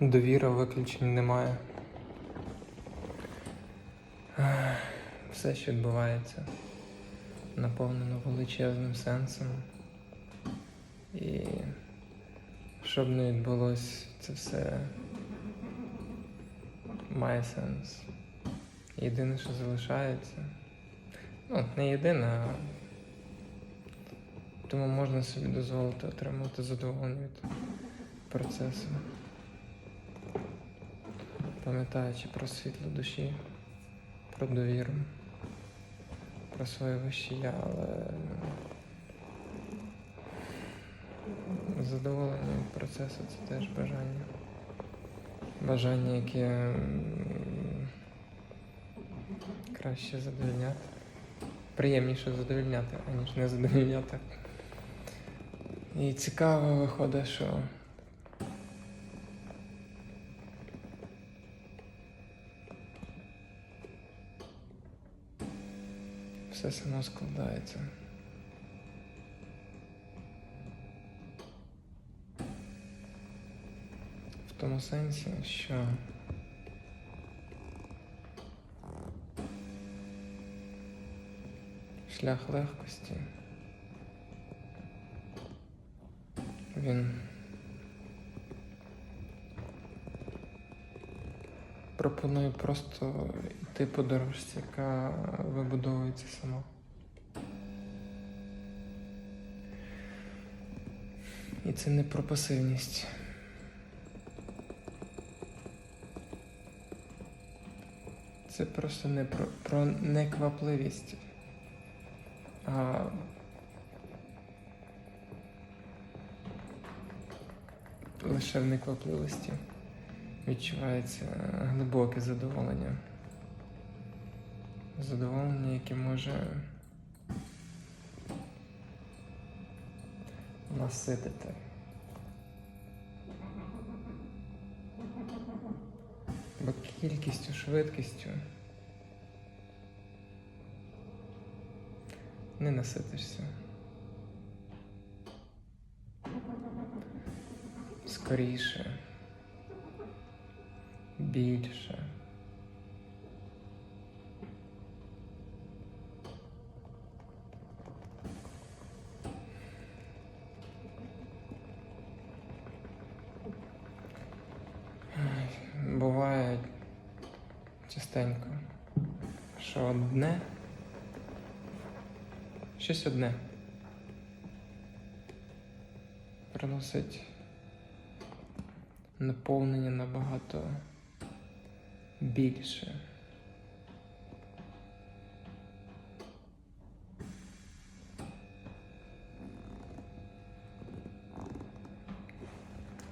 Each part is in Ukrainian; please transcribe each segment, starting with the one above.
Довіра виключень немає. Все, що відбувається, наповнено величезним сенсом. І що б не відбулося, це все має сенс. Єдине, що залишається. Ну, не єдине, а тому можна собі дозволити отримувати задоволення від процесу. Пам'ятаючи про світло душі, про довіру, про своє вище я, але задоволення процесу це теж бажання. Бажання, яке краще задовольняти. Приємніше задовольняти, аніж не задовольняти. І цікаво виходить, що все само складається. В тому сенсі, що шлях легкості він пропонує просто йти по дорожці, яка вибудовується сама. І це не про пасивність. Це просто не про, про неквапливість, а лише в неквапливості відчувається глибоке задоволення. Задоволення, яке може наситити. Бо кількістю, швидкістю не наситишся. Скоріше, більше. Буває частенько, що одне, щось одне приносить наповнення набагато більше.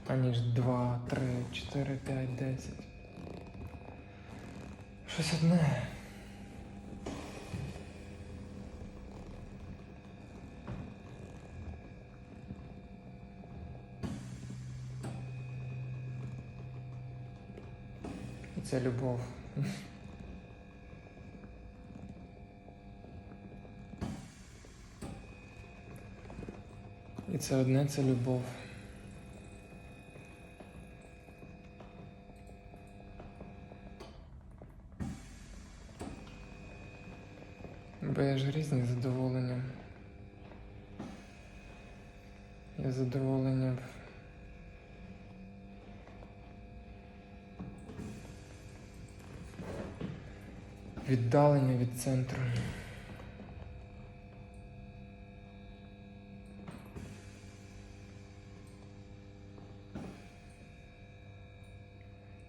Аніж 2, 3, 4, 5, 10. Щось одне. Це любов. І це одне це любов. Бо є ж різні задоволення. Є задоволення віддалення від центру.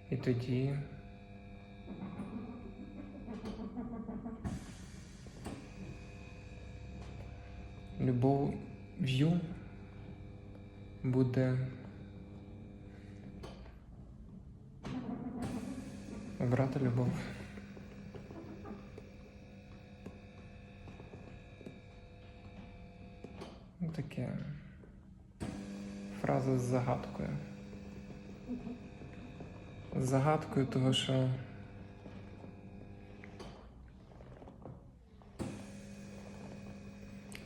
І тоді любов'ю буде обрати любов. Ну, Таке фраза з загадкою. З загадкою того, що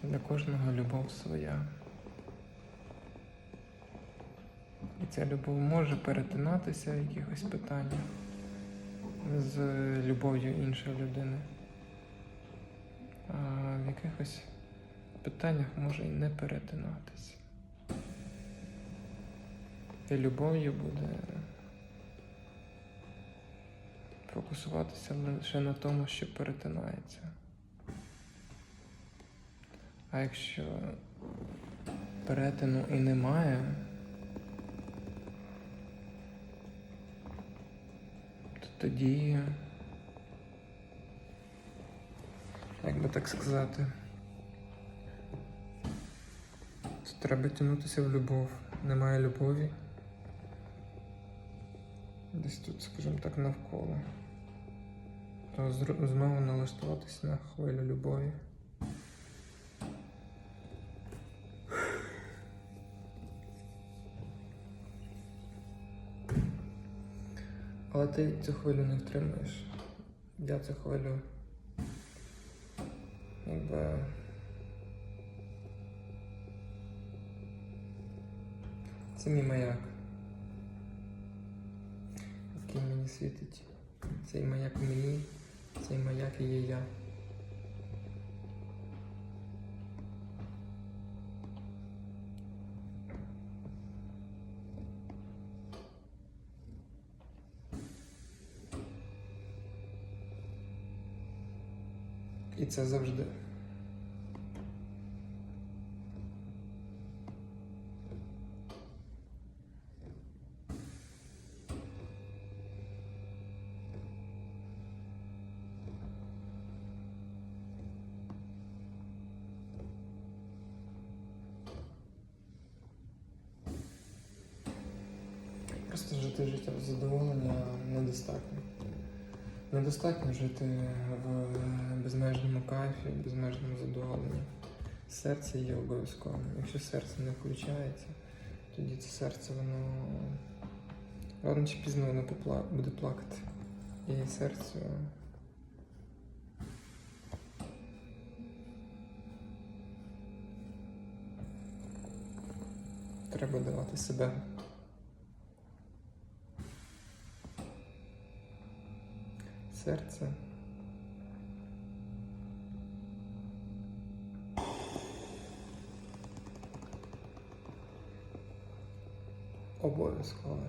для кожного любов своя. І ця любов може перетинатися в якихось питаннях з любов'ю іншої людини. В якихось питаннях може і не перетинатися. І любов'ю буде фокусуватися лише на тому, що перетинається. А якщо перетину і немає, то тоді, як би так сказати, треба тягнутися в любов. Немає любові. Десь тут, скажімо так, навколо. То знову налаштуватися на хвилю любові. Але ти цю хвилю не втримаєш. Я цю хвилю якби. Це мій маяк. Який мені світить. Цей маяк мені, цей маяк і є я. І це завжди. Просто жити життя задоволення недостатньо. Недостатньо жити в безмежному кайфі, безмежному задоволенні. Серце є обов'язковим. Якщо серце не включається, тоді це серце воно рано чи пізно воно попла- буде плакати. І серцю треба давати себе. Серце. Обов'язково.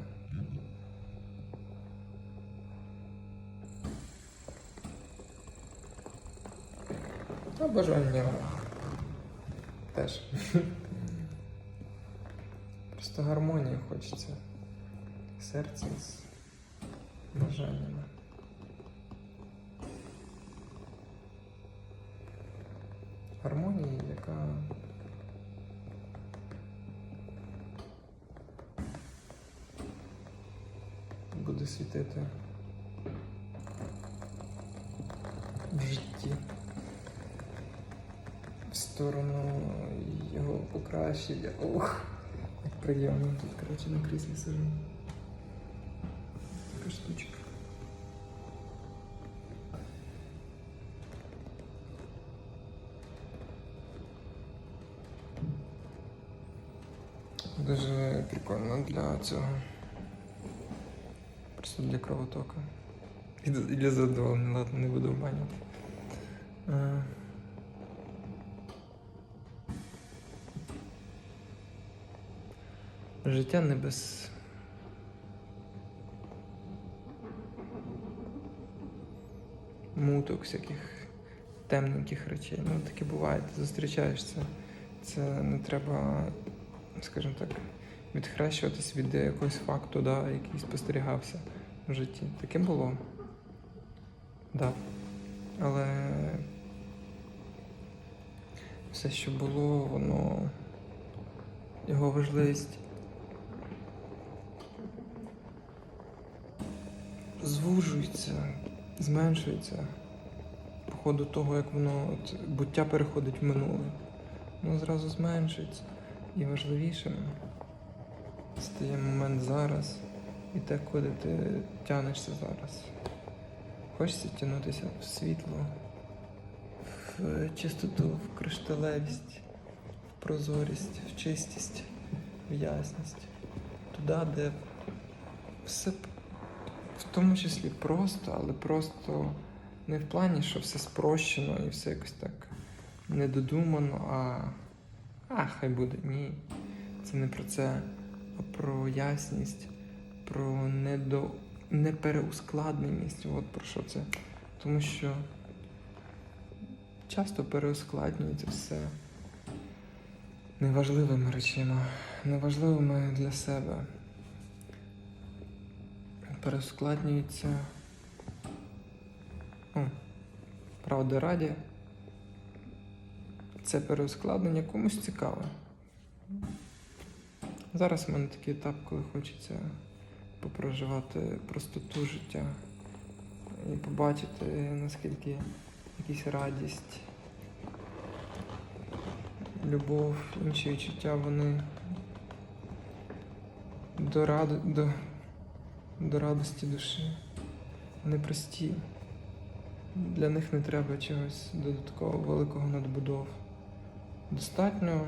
А бажання теж. Просто гармонії хочеться. Серце з бажаннями. світити в житті в сторону його покращення. Ох, як приємно тут, коротше, на кріслі сижу. Така штучка. Дуже прикольно для цього. Просто для кровотока. І для задоволення, ладно, не буду обманювати. Життя не без. Муток, всяких темненьких речей. Ну, таке буває, ти зустрічаєш це. Це не треба, скажімо так, відхрещуватись від якогось факту, да, який спостерігався в житті. Таке було. Да. Але все, що було, воно його важливість звужується, зменшується по ходу того, як воно от, буття переходить в минуле. Воно зразу зменшується. І важливішим стає момент зараз і те, куди ти тянешся зараз. Хочеться тягнутися в світло, в чистоту, в кришталевість, в прозорість, в чистість, в ясність. туди, де все в тому числі просто, але просто не в плані, що все спрощено і все якось так недодумано, а, а хай буде. Ні. Це не про це, а про ясність, про недо... непереускладненість. От про що це. Тому що часто переускладнюється все неважливими речами, неважливими для себе. Перескладнюється. О, правда раді. Це переускладнення комусь цікаве. Зараз в мене такий етап, коли хочеться попроживати простоту життя і побачити, наскільки якась радість, любов, інші відчуття, вони до, ради, до, до радості душі. Вони прості. Для них не треба чогось додатково великого надбудов. Достатньо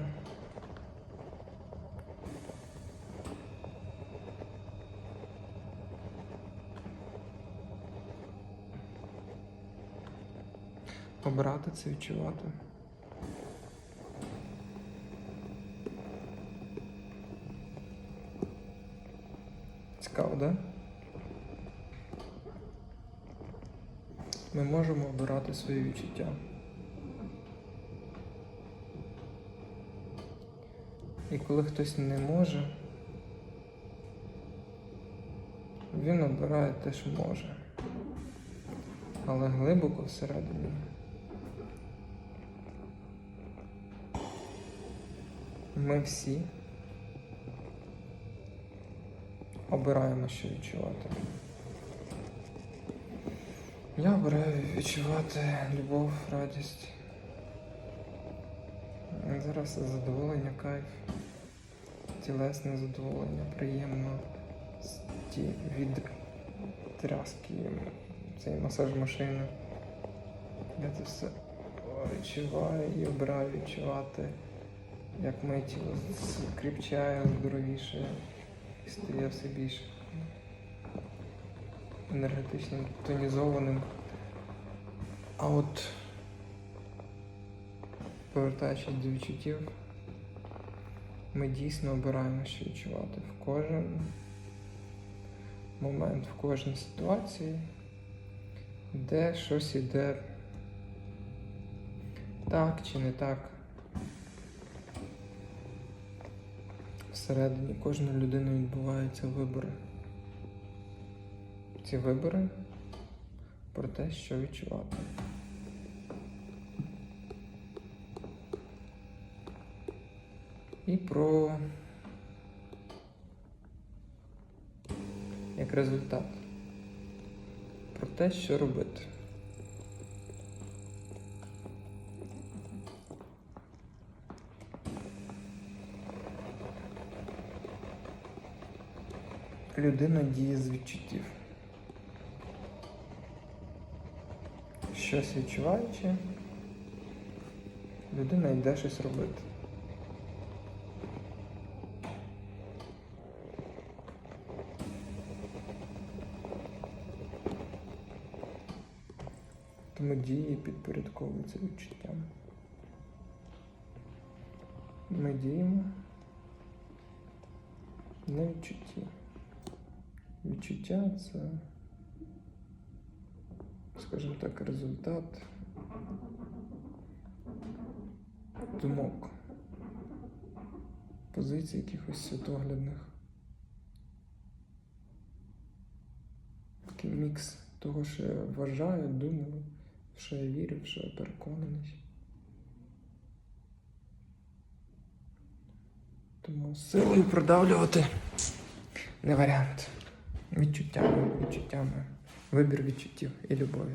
обрати це відчувати. Цікаво, да? Ми можемо обирати свої відчуття. І коли хтось не може, він обирає те, що може. Але глибоко всередині. Ми всі обираємо, що відчувати. Я обираю відчувати любов, радість. Зараз задоволення, кайф, тілесне задоволення, приємно від тряски, цей масаж машини. Я це все відчуваю і обираю відчувати, як моє тіло скріпчає, здоровіше і стає все більш енергетичним, тонізованим. А от повертаючись до відчуттів, ми дійсно обираємо, що відчувати в кожен момент, в кожній ситуації, де щось іде так чи не так. Всередині кожної людини відбуваються вибори. Ці вибори про те, що відчувати. І про як результат. Про те, що робити. Людина діє з відчуттів. Щось відчуваючи, людина йде щось робити. Тому дії підпорядковуються відчуттям. Ми діємо на відчутті. Відчуття це, скажімо так, результат думок, позицій якихось світоглядних. Такий мікс того, що я вважаю, думаю, що я вірю, що я переконаний. Тому силою продавлювати не варіант. Відчуттями, відчуттями. Вибір відчуттів і любові.